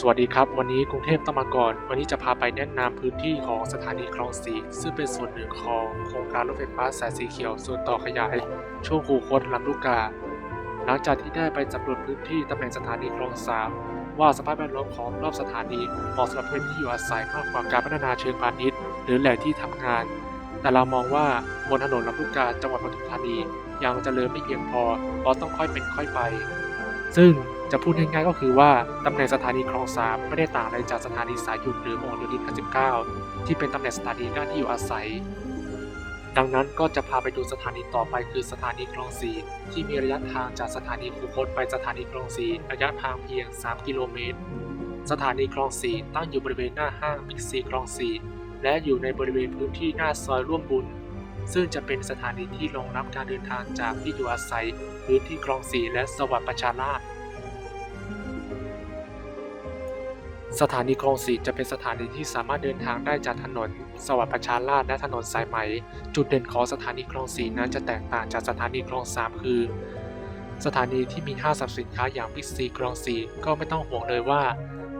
สวัสดีครับ วันนี้กรุงเทพต้องมาก่อน วันนี้จะพาไปแนะนำพื้นที่ของสถานีคลองสีซึ่งเป็นส่วนหนึ่งของโครงการรถไฟฟ้าสายสีเขียวส่วนต่อขยาย ช่วงคูคตลำลูกกา หลังจากที่ได้ไปสำรวจพื้นที่ตำแหน่งสถานีคลองสามว่าสภาพแวดล้อมของรอบสถานีเหมาะสำหรับพื้นที่อยู่อาศัยมากกว่าการพัฒนาเชิงพาณิชย์ หรือแหล่งที่ทำงาน แต่เรามองว่าบนถนนลำลูกกาจังหวัดปทุมธานียังจเจริญไม่เพียงพอเพราะต้องค่อยเป็นค่อยไป ซึ่ง จะพูดง่ายๆก็คือว่าตำแหน่งสถานีคลองสามไม่ได้ต่างอะไรจากสถานีสายหยุดหรือมอเตอร์ดิน59 ที่เป็นตำแหน่งสถานีหน้าที่อยู่อาศัย ดังนั้นก็จะพาไปดูสถานีต่อไปคือสถานีคลองสีที่มีระยะทางจากสถานีคูคตไปสถานีคลองสีระยะทางเพียง 3 กิโลเมตร สถานีคลองสีตั้งอยู่บริเวณหน้าห้างบิ๊กซีคลองสีและอยู่ในบริเวณพื้นที่หน้าซอยร่วมบุญซึ่งจะเป็นสถานีที่รองรับการเดินทางจากที่อยู่อาศัย พื้นที่คลองสีและสวัสดิ์ประชาราษ สถานีคลองสีจะเป็นสถานีที่สามารถเดินทางได้จากถนน สวัสดิ์ประชาราษฎร์และถนนสายไหม จุดเด่นของสถานีคลองสีนั้นจะแตกต่างจากสถานีคลองสามคือ สถานีที่มีห้างสรรพสินค้าอย่างบิ๊กซีคลองสีก็ไม่ต้องห่วงเลยว่า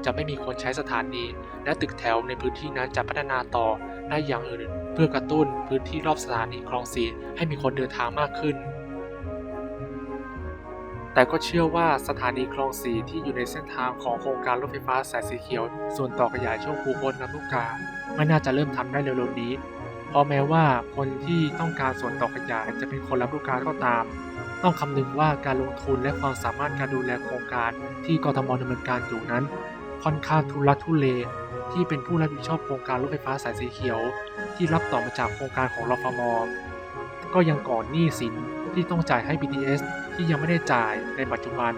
จะไม่มีคนใช้สถานี และตึกแถวในพื้นที่นั้นจะพัฒนาต่อได้อย่างอื่น เพื่อกระตุ้นพื้นที่รอบสถานีคลองสีให้มีคนเดินทางมากขึ้น แต่ก็เชื่อว่าสถานีคลองสีที่อยู่ในเส้นทางของโครงการรถไฟฟ้าสายสีเขียว ส่วนต่อขยายช่วงคูคตลำลูกกาไม่น่าจะเริ่มทำได้เร็วๆนี้ เพราะแม้ว่าคนที่ต้องการส่วนต่อขยายจะเป็นคนรับลูกกาก็ตาม ต้องคำนึงว่าการลงทุนและความสามารถการดูแลโครงการที่กทมดำเนินการอยู่นั้น ค่อนข้างทุลักทุเลที่เป็นผู้รับผิดชอบโครงการรถไฟฟ้าสายสีเขียว ที่รับต่อมาจากโครงการของรฟม ก็ยังก่อนหนี้สินที่ต้องจ่ายให้ BTS ที่ยังไม่ได้จ่ายในปัจจุบัน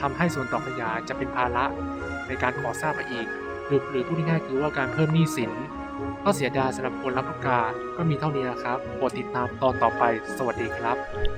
ทำให้ส่วนต่อขยายจะเป็นภาระในการก่อสร้างไปอีก หรือหรือพูดง่ายๆคือว่าการเพิ่มหนี้สินก็เสียดายสำหรับคนรับลูกกาก็มีเท่านี้นะครับโปรดติดตามตอนต่อไป สวัสดีครับ